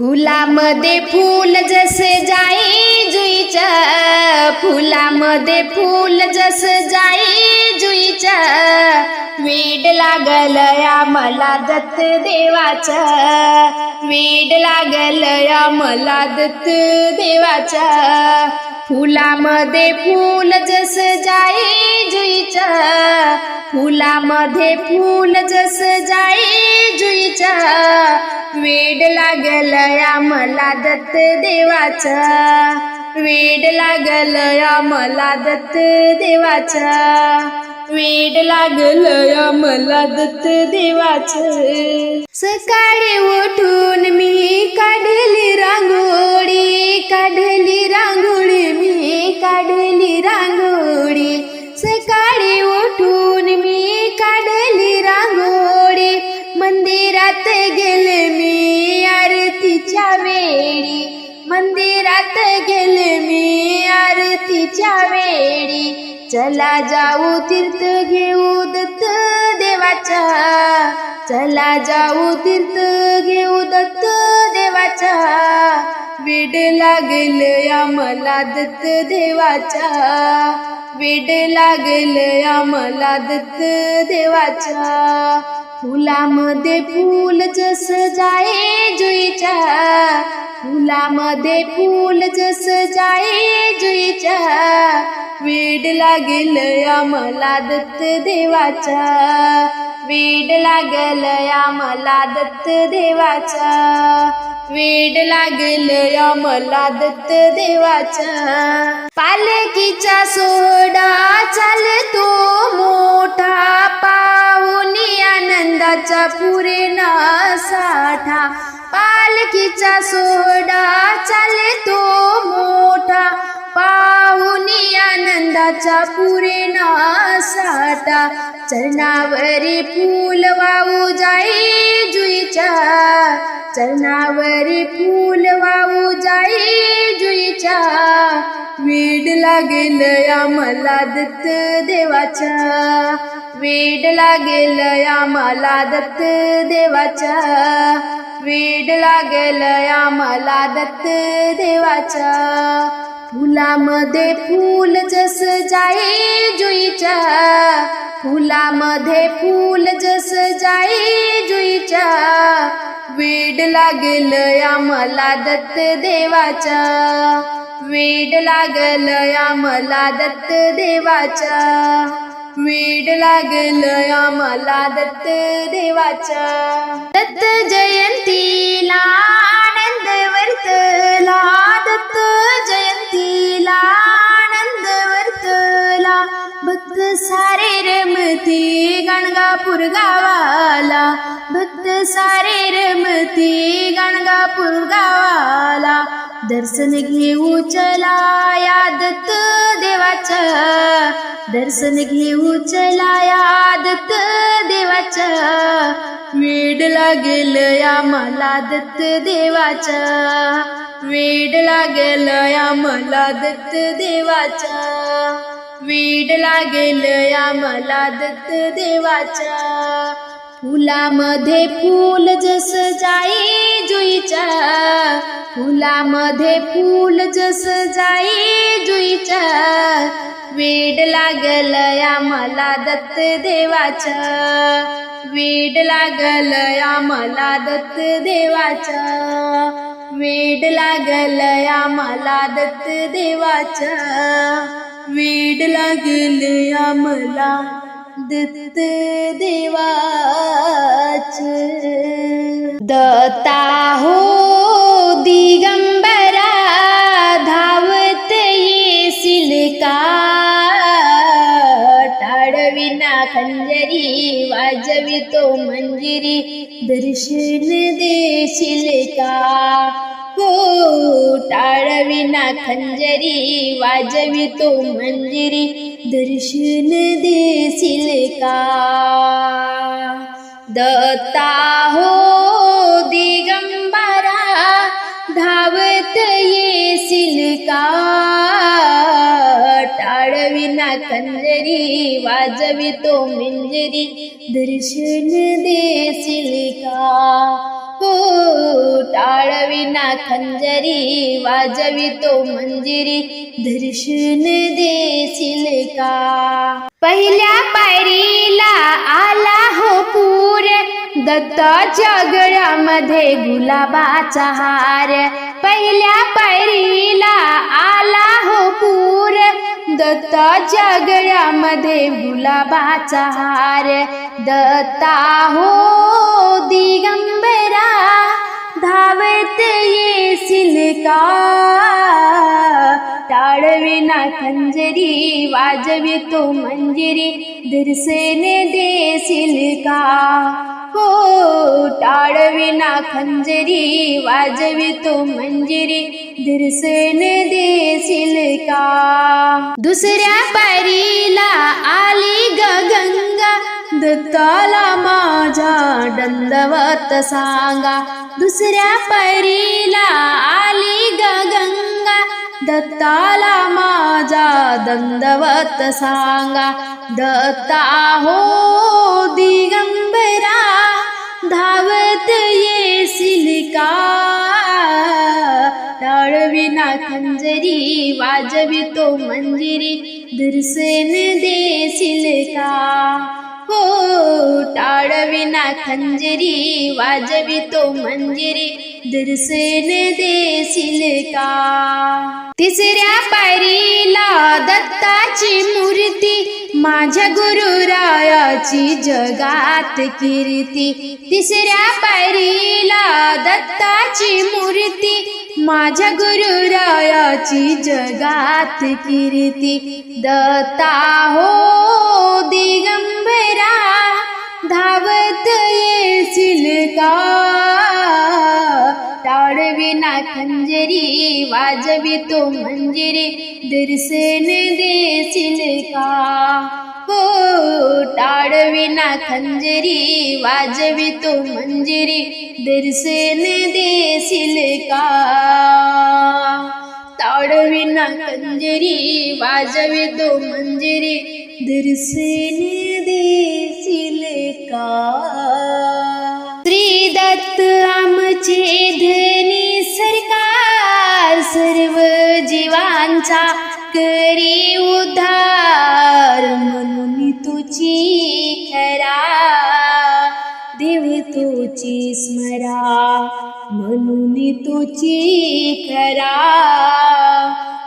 फुलामध्ये फूल जसे जाई जुईच्या फुलामध्ये फूल जस जाई जुईच्या वेड लागल या मला दत्त देवाच वेड लागल या मला दत्त देवाचा. फुलामध्ये फूल जस जाई फुलामध्ये फूल जस जाई जुईच्या वेड लागल मला दत्त देवाचा. वेड लागल या मला दत्त देवाचा. वेड लागलया मला दत्त देवाचं. सकाळी उठून आरतीच्या वेळी. चला जाऊ तीर्थ घेऊ दत्त देवाचा चला जाऊ तीर्थ घेऊ दत्त देवाचा वेड लागल आम्हाला दत्त देवाचा वेड लागल आम्हाला दत्त देवाचा फुलामध्ये फूल जस जाये जुईच्या फुलामध्ये फूल जस जाये जुईच्या वेड लागेल आम्हाला मला दत्त देवाचा वेड लागल या मला दत्त देवाचा वेड लागल आम्हाला मला दत्त देवाचा पालकीचा सोडा साठा पालकीचा सोडा चालतो मोठा. पाहुनी आनंदाचा पुरेना साठा चरणावरी फूल वाहू जाई जुईच्या. चरणावरी फूल वाहू जाई जुईच्या. वीड लागेल या मला दत्त देवाचा वेड लागेल या मला दत्त देवाचा वेड लागेल या मला दत्त देवाचा फुलामध्ये फूल जस जाई जुईच्या. फुलामध्ये फूल जस जाई जुईच्या. वेड लागेल या मला दत्त देवाचा वेड लागल या मला दत्त देवाचा वेड लागलं आम्हाला मला दत्त देवाचा दत्त जयंतीला आनंद वर्तला दत्त जयंतीला रमती गणगापूर गावाला. भक्त सारे रमती गणगापूर गावाला. दर्शन घेऊ चला या दत्त देवाचा. दर्शन घेऊ चला या दत्त देवाचा. वेड लागेल या मला दत्त देवाच्या वेड लागेल या मला दत्त देवाचा. वेड लागेल या मला दत्त देवाचा फुलामध्ये फूल जस जाई जुईच्या. फुलामध्ये फूल जस जाई जुईच्या. वेड लागल या मला दत्त देवाचा वेड लागल या मला दत्त देवाचा वेड लागल या मला दत्त देवाचा वेड लागले या दत्त देवाच. दत्ता हो दिगंबरा धावत येशील का टाळविना खंजरी वाजवितो मंजिरी दर्शन देशील का हो टाळविना खंजरी वाजवितो मंजिरी दर्शन देशील का? दत्ता हो दिगंबरा धावत येशील का? टाळविना वाजवी तोम मंजिरी दर्शन देशील का? हो टाळविना खंजरी वाजवितो मंजिरी दर्शन देशील का? पहिल्या पायरीला आला हो पूर दत्ताच्या गळ्यामध्ये गुलाबाचा हार. पहिल्या पायरीला आला हो पूर दत्ताच्या गळ्यामध्ये गुलाबाचा हार दत्ता हो दिगंबरा धावत येशील का टाळविना खंजरी वाजवितो मंजिरी दर्शन देशील का हो टाळविना खंजरी वाजवितो मंजिरी दर्शन देशील का? दुसऱ्या पारीला आली ग गंगा दत्ताला माझा दंदवत सांगा. दुसऱ्या परीला आली ग गंगा दत्ताला माझा दंडवत सांगा. दत्ता हो दिगंबरा धावत येशील का टाळविना खंजरी वाजवितो मंजिरी दर्शन देशील का हो टाळविना खंजरी वाजवितो मंजिरी दर्शन देशील का? तिसऱ्या पायरीला दत्ताची मूर्ती माझ्या गुरुरायाची जगात कीर्ती. तिसऱ्या पायरीला दत्ताची मूर्ती माझ्या गुरुरायाची जगात कीर्ती. दत्ता हो दिगंबरा धावत ये खंजरी वाजवितो मंजिरी दर्शन देशील का? हो टाळविना खंजरी वाजवितो मंजिरी दर्शन देशील का? ताडविना खंजरी वाजवितो मंजिरी दर्शन देशील का? श्री दत्त आमचे धनी जीवांचा करी उद्धार. म्हणून तुझी खरा देव तुझी स्मरा. म्हणून तुझी खरा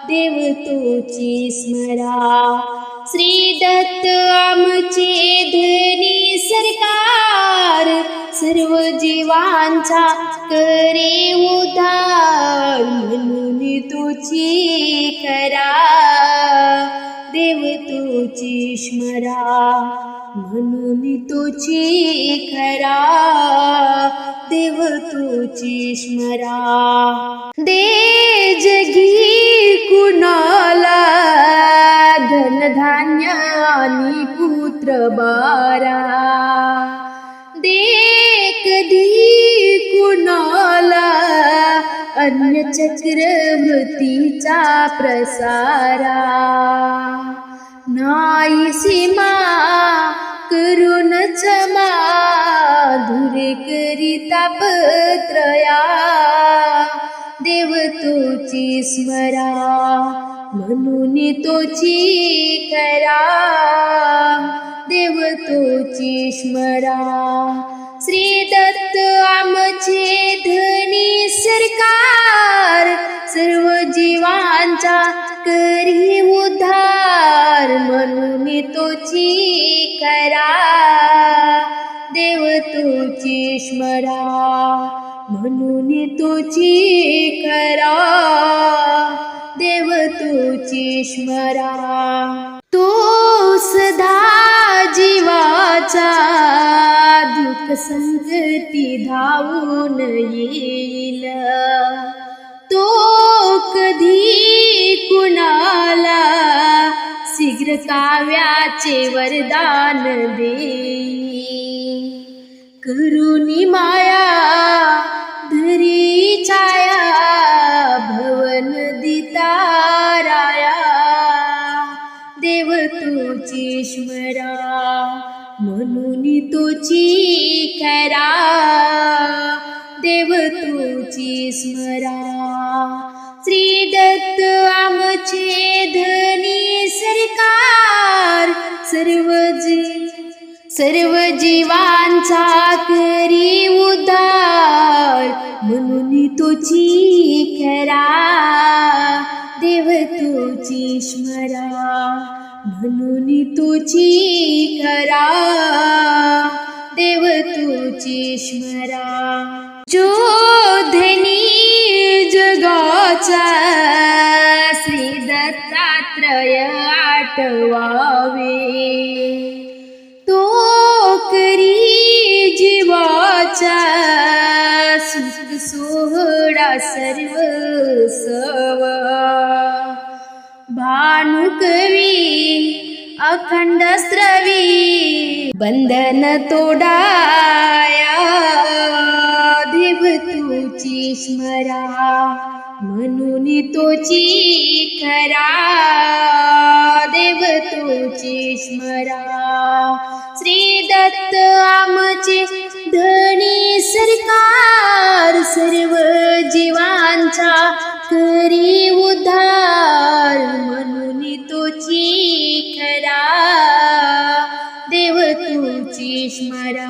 देव तुझी स्मरा. श्री दत्त आमचे धनी सरकार. सर्व जीवांचा करे उद्धार म्हणून तुझी खरा देव तुझी स्मरा म्हणून तुझी खरा देव तुझी स्मरा. दे जगी कुणाला धनधान्य आणि पुत्र बारा. अन्य चक्रवृत्तीचा प्रसारा. नाही सीमा करून क्षमा धुरे करिता पत्रया. देव तुची स्मरा म्हणून तोची करा. देव तोची स्मरा श्री दत्त आमचे धनी सरकार सर्व जीवांचा करी उद्धार म्हणून तोची करा देव तुची स्मरा म्हणून तुची करा देव तुची स्मरा तो सदा जीवाचा संगती धावून येईल. तो कधी कुणाला शीघ्र काव्याचे वरदान देई करुणी माया धरी छाया भवन दिता राया. देव तुझी स्मरा म्हणून तुची खरा स्मरा. श्री दत्त आमचे धनी सरकार. सर्व जी सर्व जीवांचा करी उदार. म्हणून तुझी खरा देव तुझी स्मरा. म्हणून तुझी खरा देव तुझी स्मरा. जो धनी जगाचा श्री दत्तात्रय आठवावे. तो करी जीवाचा सुख सोहळा सर्व सवा भानुकवी अखंड स्रवी बंधन तोडाया देव तुची स्मरा म्हणून तोची करा देव तुची स्मरा. श्री दत्त आमचे धनी सरकार सर्व जीवांचा करी तुची स्मरा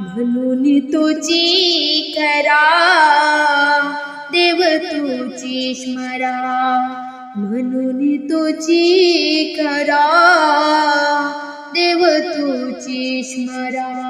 म्हणून तुची करा. देव तुझी स्मरा म्हणून तुची करा. देव तुझी स्मरा.